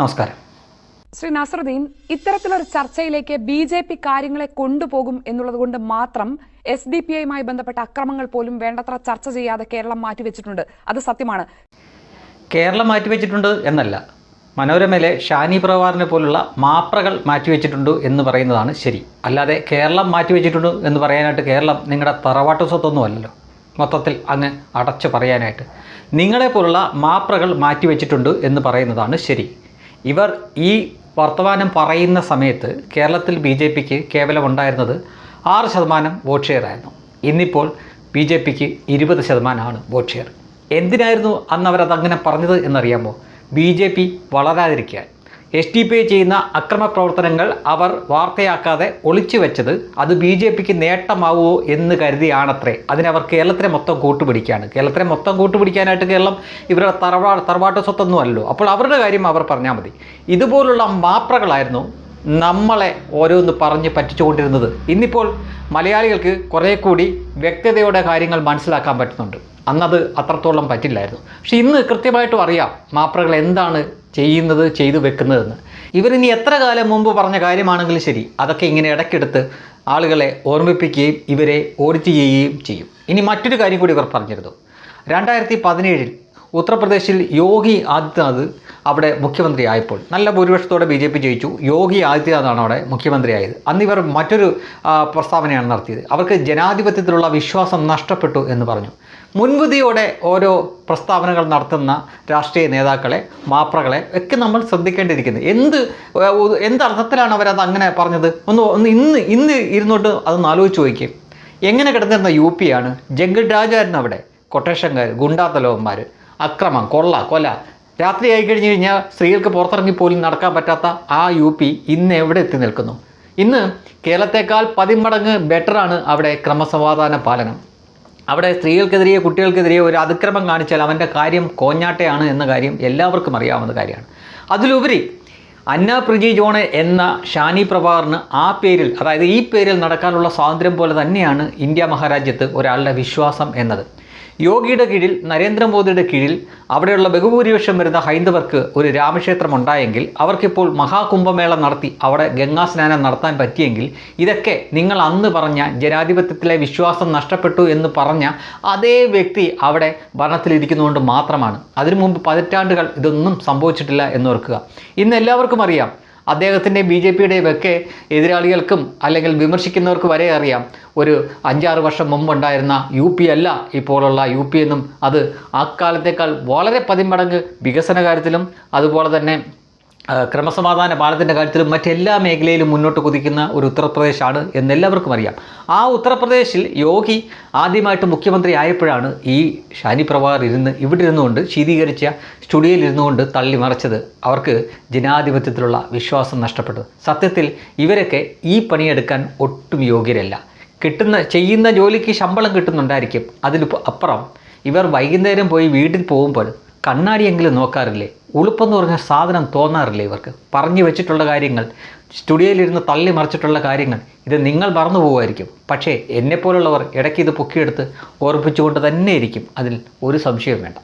നമസ്കാരം. ശ്രീ നാസറുദ്ദീൻ ഇത്തരത്തിലൊരു ചർച്ചയിലേക്ക് ബി ജെ പി കാര്യങ്ങളെ കൊണ്ടുപോകും എന്നുള്ളത് കൊണ്ട് മാത്രം എസ് ഡി പി ഐയുമായി ബന്ധപ്പെട്ട അക്രമങ്ങൾ പോലും വേണ്ടത്ര ചർച്ച ചെയ്യാതെ കേരളം മാറ്റിവെച്ചിട്ടുണ്ട്. അത് സത്യമാണ്. കേരളം മാറ്റിവെച്ചിട്ടുണ്ട് എന്നല്ല. മനോരമയിലെ ഷാനി പ്രവാറിനെ പോലുള്ള മാപ്രകൾ മാറ്റിവെച്ചിട്ടുണ്ട് എന്ന് പറയുന്നതാണ് ശരി. അല്ലാതെ കേരളം മാറ്റിവെച്ചിട്ടുണ്ട് എന്ന് പറയാനായിട്ട് കേരളം നിങ്ങളുടെ തറവാട്ട് സ്വത്തൊന്നുമല്ലല്ലോ മൊത്തത്തിൽ അങ്ങ് അടച്ചു പറയാനായിട്ട്. നിങ്ങളെ പോലുള്ള മാപ്രകൾ മാറ്റിവെച്ചിട്ടുണ്ട് എന്ന് പറയുന്നതാണ് ശരി. ഇവർ ഈ വർത്തമാനം പറയുന്ന സമയത്ത് കേരളത്തിൽ ബി ജെ പിക്ക് കേവലം ഉണ്ടായിരുന്നത് ആറ് ശതമാനം വോട്ട് ഷെയർ ആയിരുന്നു ഇന്നിപ്പോൾ ബി ജെ പിക്ക് ഇരുപത് ശതമാനമാണ് വോട്ട് ഷെയർ. എന്തിനായിരുന്നു അന്ന് അവരതങ്ങനെ പറഞ്ഞത് എന്നറിയാമോ? ബി ജെ പി വളരാതിരിക്കാൻ. എസ് ഡി പി ഐ ചെയ്യുന്ന അക്രമ പ്രവർത്തനങ്ങൾ അവർ വാർത്തയാക്കാതെ ഒളിച്ചു വെച്ചത് അത് ബി ജെ പിക്ക് നേട്ടമാവുമോ എന്ന് കരുതിയാണത്രേ. അതിനവർ കേരളത്തിനെ മൊത്തം കൂട്ടുപിടിക്കുകയാണ് കേരളത്തിനെ മൊത്തം കൂട്ടുപിടിക്കാനായിട്ട് കേരളം ഇവരുടെ തറവാ തറവാട്ട് സ്വത്തൊന്നും അല്ലല്ലോ അപ്പോൾ അവരുടെ കാര്യം അവർ പറഞ്ഞാൽ മതി. ഇതുപോലുള്ള മാപ്രകളായിരുന്നു നമ്മളെ ഓരോന്ന് പറഞ്ഞ് പറ്റിച്ചുകൊണ്ടിരുന്നത്. ഇന്നിപ്പോൾ മലയാളികൾക്ക് കുറേ കൂടി വ്യക്തതയോടെ കാര്യങ്ങൾ മനസ്സിലാക്കാൻ പറ്റുന്നുണ്ട്. അന്നത് അത്രത്തോളം പറ്റില്ലായിരുന്നു. പക്ഷെ ഇന്ന് കൃത്യമായിട്ടും അറിയാം മാപ്രകൾ എന്താണ് ചെയ്യുന്നത് ചെയ്തു വെക്കുന്നതെന്ന്. ഇവരിനി എത്ര കാലം മുമ്പ് പറഞ്ഞ കാര്യമാണെങ്കിലും ശരി അതൊക്കെ ഇങ്ങനെ ഇടയ്ക്കെടുത്ത് ആളുകളെ ഓർമ്മിപ്പിക്കുകയും ഇവരെ ഓഡിറ്റ് ചെയ്യുകയും ചെയ്യും. ഇനി മറ്റൊരു കാര്യം കൂടി ഇവർ പറഞ്ഞിരുന്നു. രണ്ടായിരത്തി പതിനേഴിൽ ഉത്തർപ്രദേശിൽ യോഗി ആദിത്യനാഥ് അവിടെ മുഖ്യമന്ത്രി ആയപ്പോൾ നല്ല ഭൂരിപക്ഷത്തോടെ ബി ജെ പി ജയിച്ചു. യോഗി ആദിത്യനാഥാണ് അവിടെ മുഖ്യമന്ത്രിയായത്. അന്ന് ഇവർ മറ്റൊരു പ്രസ്താവനയാണ് നടത്തിയത്. അവർക്ക് ജനാധിപത്യത്തിലുള്ള വിശ്വാസം നഷ്ടപ്പെട്ടു എന്ന് പറഞ്ഞു. മുൻവിധിയോടെ ഓരോ പ്രസ്താവനകൾ നടത്തുന്ന രാഷ്ട്രീയ നേതാക്കളെ മാപ്രകളെ ഒക്കെ നമ്മൾ ശ്രദ്ധിക്കേണ്ടിയിരിക്കുന്നത് എന്ത് എന്തർത്ഥത്തിലാണ് അവരത് അങ്ങനെ പറഞ്ഞത്? ഒന്ന് ഒന്ന് ഇന്ന് ഇന്ന് ഇരുന്നോട്ട് അതൊന്ന് ആലോചിച്ച് നോക്കിയും. എങ്ങനെ കിടന്നിരുന്ന യു പി ആണ് ജംഗിൾ രാജായിരുന്നു അവിടെ. കൊട്ടേഷൻകാർ ഗുണ്ടാത്തലവന്മാർ അക്രമം കൊള്ള കൊല. രാത്രി ആയി കഴിഞ്ഞ് കഴിഞ്ഞാൽ സ്ത്രീകൾക്ക് പുറത്തിറങ്ങി പോലും നടക്കാൻ പറ്റാത്ത ആ യു പി ഇന്ന് എവിടെ എത്തി നിൽക്കുന്നു? ഇന്ന് കേരളത്തെക്കാൾ പതിമടങ്ങ് ബെറ്ററാണ് അവിടെ ക്രമസമാധാന പാലനം. അവിടെ സ്ത്രീകൾക്കെതിരെ കുട്ടികൾക്കെതിരെ ഒരു അതിക്രമം കാണിച്ചാൽ അവന്റെ കാര്യം കോഞ്ഞാട്ടയാണ് എന്ന കാര്യം എല്ലാവർക്കും അറിയാവുന്ന കാര്യമാണ്. അതിലുപരി അന്ന പ്രിജി ജോണ് എന്ന ഷാനി പ്രഭാറിന് ആ പേരിൽ അതായത് ഈ പേരിൽ നടക്കാനുള്ള സ്വാതന്ത്ര്യം പോലെ തന്നെയാണ് ഇന്ത്യ മഹാരാജ്യത്ത് ഒരാളുടെ വിശ്വാസം എന്നത്. യോഗിയുടെ കീഴിൽ നരേന്ദ്രമോദിയുടെ കീഴിൽ അവിടെയുള്ള ബഹുഭൂരിപക്ഷം വരുന്ന ഹൈന്ദവർക്ക് ഒരു രാമക്ഷേത്രം ഉണ്ടായെങ്കിൽ അവർക്കിപ്പോൾ മഹാകുംഭമേള നടത്തി അവിടെ ഗംഗാസ്നാനം നടത്താൻ പറ്റിയെങ്കിൽ ഇതൊക്കെ നിങ്ങൾ അന്ന് പറഞ്ഞ ജനാധിപത്യത്തിലെ വിശ്വാസം നഷ്ടപ്പെട്ടു എന്ന് പറഞ്ഞ അതേ വ്യക്തി അവിടെ ഭരണത്തിലിരിക്കുന്നതുകൊണ്ട് മാത്രമാണ്. അതിനു മുമ്പ് പതിറ്റാണ്ടുകൾ ഇതൊന്നും സംഭവിച്ചിട്ടില്ല എന്നോർക്കുക ഇന്ന് എല്ലാവർക്കും അറിയാം അദ്ദേഹത്തിന്റെ ബി ജെ പിയുടെയും ഒക്കെ എതിരാളികൾക്കും അല്ലെങ്കിൽ വിമർശിക്കുന്നവർക്ക് വരെ അറിയാം. ഒരു അഞ്ചാറ് വർഷം മുമ്പുണ്ടായിരുന്ന യു പി അല്ല ഇപ്പോഴുള്ള യു പി എന്നും അത് ആ കാലത്തേക്കാൾ വളരെ പതിമടങ്ങ് വികസന കാര്യത്തിലും അതുപോലെ തന്നെ ക്രമസമാധാന പാലത്തിന്റെ കാര്യത്തിലും മറ്റെല്ലാ മേഖലയിലും മുന്നോട്ട് കുതിക്കുന്ന ഒരു ഉത്തർപ്രദേശാണ് എന്നെല്ലാവർക്കും അറിയാം. ആ ഉത്തർപ്രദേശിൽ യോഗി ആദ്യമായിട്ട് മുഖ്യമന്ത്രി ആയപ്പോഴാണ് ഈ ഷാനി പ്രവാർ ഇരുന്ന് ഇവിടെ ഇരുന്നുകൊണ്ട് ശീതീകരിച്ച സ്റ്റുഡിയോയിൽ ഇരുന്നുകൊണ്ട് തള്ളി മറച്ചത്. അവർക്ക് ജനാധിപത്യത്തിലുള്ള വിശ്വാസം നഷ്ടപ്പെട്ടത്. സത്യത്തിൽ ഇവരൊക്കെ ഈ പണിയെടുക്കാൻ ഒട്ടും യോഗ്യരല്ല. കിട്ടുന്ന ചെയ്യുന്ന ജോലിക്ക് ശമ്പളം കിട്ടുന്നുണ്ടായിരിക്കും. അതിലിപ്പോൾ അപ്പുറം ഇവർ വൈകുന്നേരം പോയി വീട്ടിൽ പോകുമ്പോൾ കണ്ണാടിയെങ്കിലും നോക്കാറില്ലേ? ഉളുപ്പെന്ന് പറഞ്ഞ സാധനം തോന്നാറില്ലേ ഇവർക്ക്? പറഞ്ഞു വെച്ചിട്ടുള്ള കാര്യങ്ങൾ സ്റ്റുഡിയോയിലിരുന്ന് തള്ളി മറിച്ചിട്ടുള്ള കാര്യങ്ങൾ ഇത് നിങ്ങൾ മറന്നു പോകുമായിരിക്കും. പക്ഷേ എന്നെപ്പോലുള്ളവർ ഇടയ്ക്ക് ഇത് പൊക്കിയെടുത്ത് ഓർപ്പിച്ചുകൊണ്ട് തന്നെ ഇരിക്കും. അതിൽ ഒരു സംശയവും വേണ്ട.